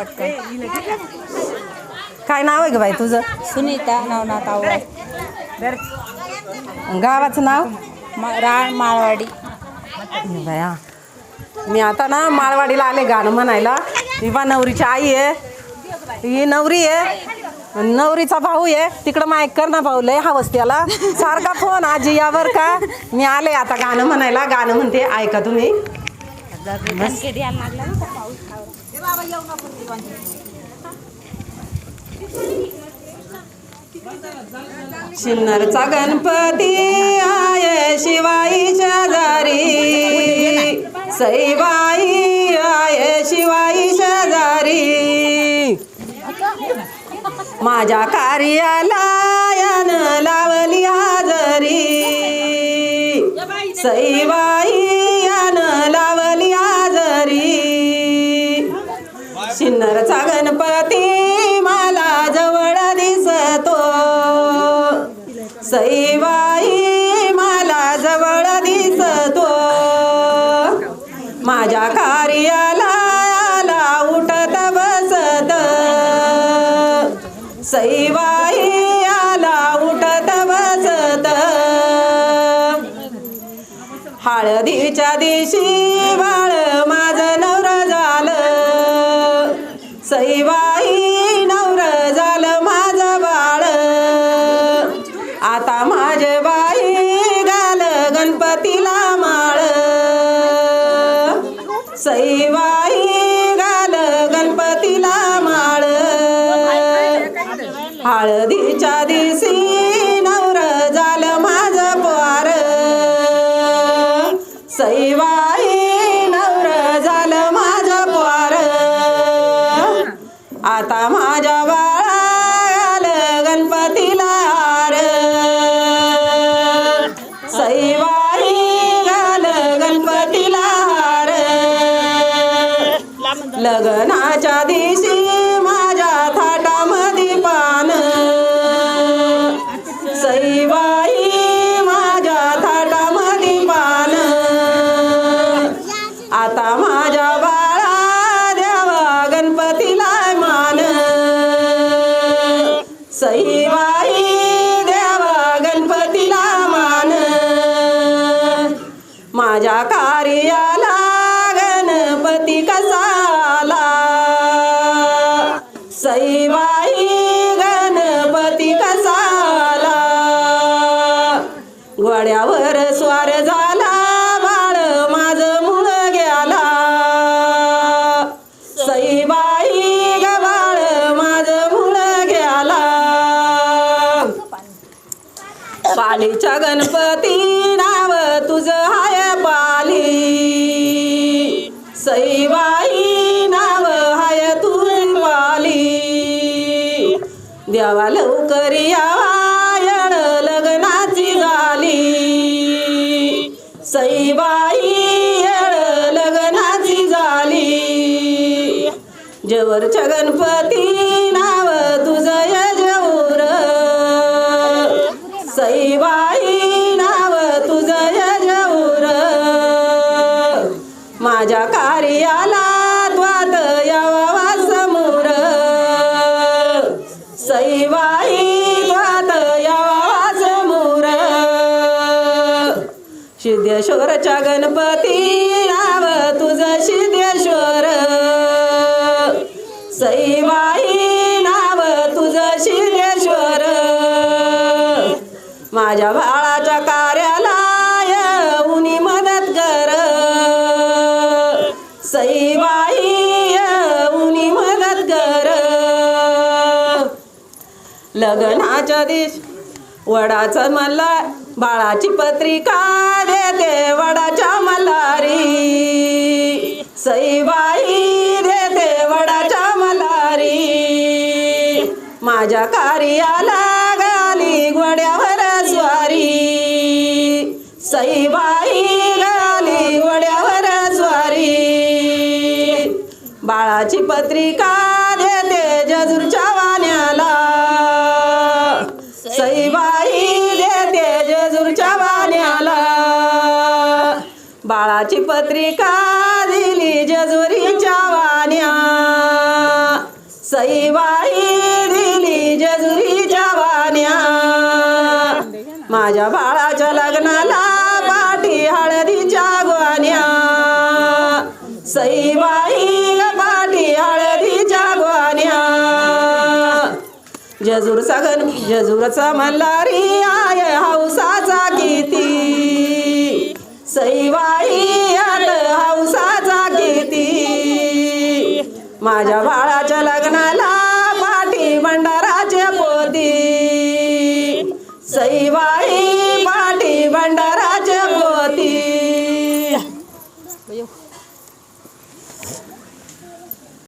पटकन. काय नाव आहे ग बाई तुझं? सुनीता नवनाथ आवळे गावाचं नाव? राळ माळवाडी. बया. मी आता ना माळवाडीला आले गाणं म्हणायला. ही बा नवरीची आई आहे. ही नवरी आहे. नवरीचा भाऊ आहे. तिकडं माईक कर ना भाऊ लय हवस त्याला. सारखा फोन आजी यावर का? मी आले आता गाणं म्हणायला. गाणं म्हणते ऐका तुम्ही. शिन्नरचा गणपती आहे शिवाईच्या दारी. सईबाई आहे शिवाईच्या दारी. माझ्या कार्याला यानं लावली हाजरी. सईबाई यानं लावली शिन्नरचा गणपती मला जवळ दिसतो. सईबाई मला जवळ दिसतो. माझ्या कार्याला आला उठत बसत. सईबाई आला उठत बसत. हळदीच्या दिवशी हळदीच्या दिवशी नवर झालं माझं पार. सैवाई नवर झालं माझं पार. आता माझ्या बाळाल गणपतीला हार सैवाई घाल गणपतीला हार लग्नाच्या दिवशी माझ्या कार्याला गणपती कसाला? सईबाई गणपती कसाला? घोड्यावर स्वार झाला बाळ माझ मुळ गेला. सईबाई ग बाळ माझ मुळ गेला. पालीच्या गणपती नाव तुझं सईबाई नाव हाय तुझ द्यावा देवा लवकर यावा लग्नाची झाली. सईबाई येळ लग्नाची झाली. जवरच्या गणपती नाव तुझं यजऊर सईबाई नाव तुझं माझ्या कार्याला द्वात यावा समोर. सईबाई द्वात यावा समोर. सिद्धेश्वरच्या गणपती नाव तुझं सिद्धेश्वर. सईबाई नाव तुझं सिद्धेश्वर. माझ्या बाळाच्या का लग्नाच्या दिश वडाचं मला बाळाची पत्रिका देते वडाच्या मल्हारी. सईबाई देते वडाच्या मल्हारी. माझ्या कार्याला गाली घोड्यावर स्वारी. सईबाई गाली घोड्यावर स्वारी. बाळाची पत्रिका देते जजूरच्या बाळाची पत्रिका दिली जजुरीच्या वाण्या. सईबाई दिली जजुरीच्या वाण्या. माझ्या बाळाच्या लग्नाला पाठी हळदीच्या ग्वान्या सईबाई पाठी हळदीच्या ग्वान्या जजूर सगन जजूरचा मल्हारी आय हौसाचा किती. सईबाई माझ्या बाळाच्या लग्नाला पाठी भंडाराचे पोती. सईबाई पाठी भंडारा